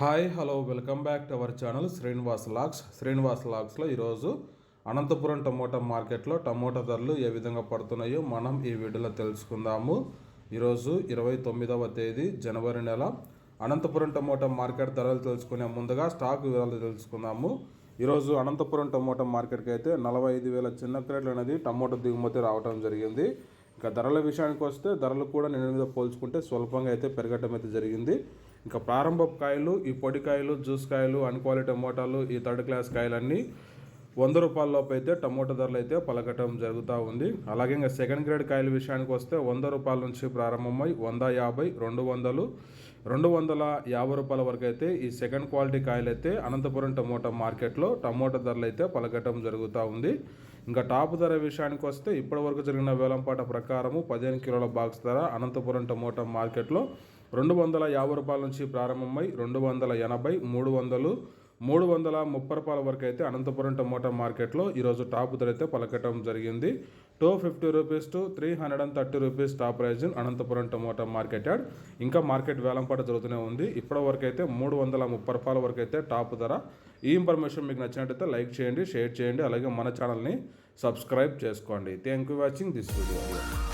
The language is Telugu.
Hi hello welcome back to our channel Srinivas lakhs. Srinivas లాక్స్లో ఈరోజు అనంతపురం టమోటా మార్కెట్లో టమోటా ధరలు ఏ విధంగా పడుతున్నాయో మనం ఈ వీడియోలో తెలుసుకుందాము. ఈరోజు ఇరవై తొమ్మిదవ తేదీ జనవరి నెల. అనంతపురం టమోటా మార్కెట్ ధరలు తెలుసుకునే ముందుగా స్టాక్ వివరాలు తెలుసుకుందాము. ఈరోజు అనంతపురం టమోటా మార్కెట్కి అయితే నలభై ఐదు వేల చిన్న క్రేట్లు అనేది టమోటా దిగుమతి రావడం జరిగింది. ఇంకా ధరల విషయానికి వస్తే ధరలు కూడా నిన్న మీద పోల్చుకుంటే స్వల్పంగా అయితే పెరగటం అయితే జరిగింది. ఇంకా ప్రారంభ కాయలు ఈ పొడి కాయలు జ్యూస్ కాయలు అన్క్వాలిటీ టమోటాలు ఈ థర్డ్ క్లాస్ కాయలన్నీ వంద రూపాయల లోపు అయితే టమోటా ధరలు అయితే పలకటం జరుగుతూ ఉంది. అలాగే ఇంకా సెకండ్ గ్రేడ్ కాయల విషయానికి వస్తే వంద రూపాయల నుంచి ప్రారంభమై వంద యాభై రెండు వందలు రెండు వందల యాభై రూపాయల వరకు అయితే ఈ సెకండ్ క్వాలిటీ కాయలు అయితే అనంతపురం టమోటా మార్కెట్లో టమోటా ధరలు అయితే పలకటం జరుగుతూ ఉంది. ఇంకా టాప్ ధర విషయానికి వస్తే ఇప్పటివరకు జరిగిన వేలంపాట ప్రకారము పదిహేను కిలోల బాక్స్ ధర అనంతపురం టమోటా మార్కెట్లో రెండు వందల యాభై రూపాయల నుంచి ప్రారంభమై రెండు వందల ఎనభై మూడు వందలు మూడు వందల ముప్పై రూపాయల వరకు అయితే అనంతపురం టమోటా మార్కెట్లో ఈరోజు టాప్ ధర అయితే పలకటం జరిగింది. Two fifty rupees to three hundred and thirty rupees top price Anantapur tomato market yard ఇంకా మార్కెట్ వేలంపాట జరుగుతూనే ఉంది. ఇప్పటి వరకు అయితే మూడు వందల ముప్పై రూపాయల వరకు అయితే టాప్ ధర. ఈ ఇన్ఫర్మేషన్ మీకు నచ్చినట్టయితే లైక్ చేయండి షేర్ చేయండి అలాగే మన ఛానల్ని సబ్స్క్రైబ్ చేసుకోండి. Thank you watching this video.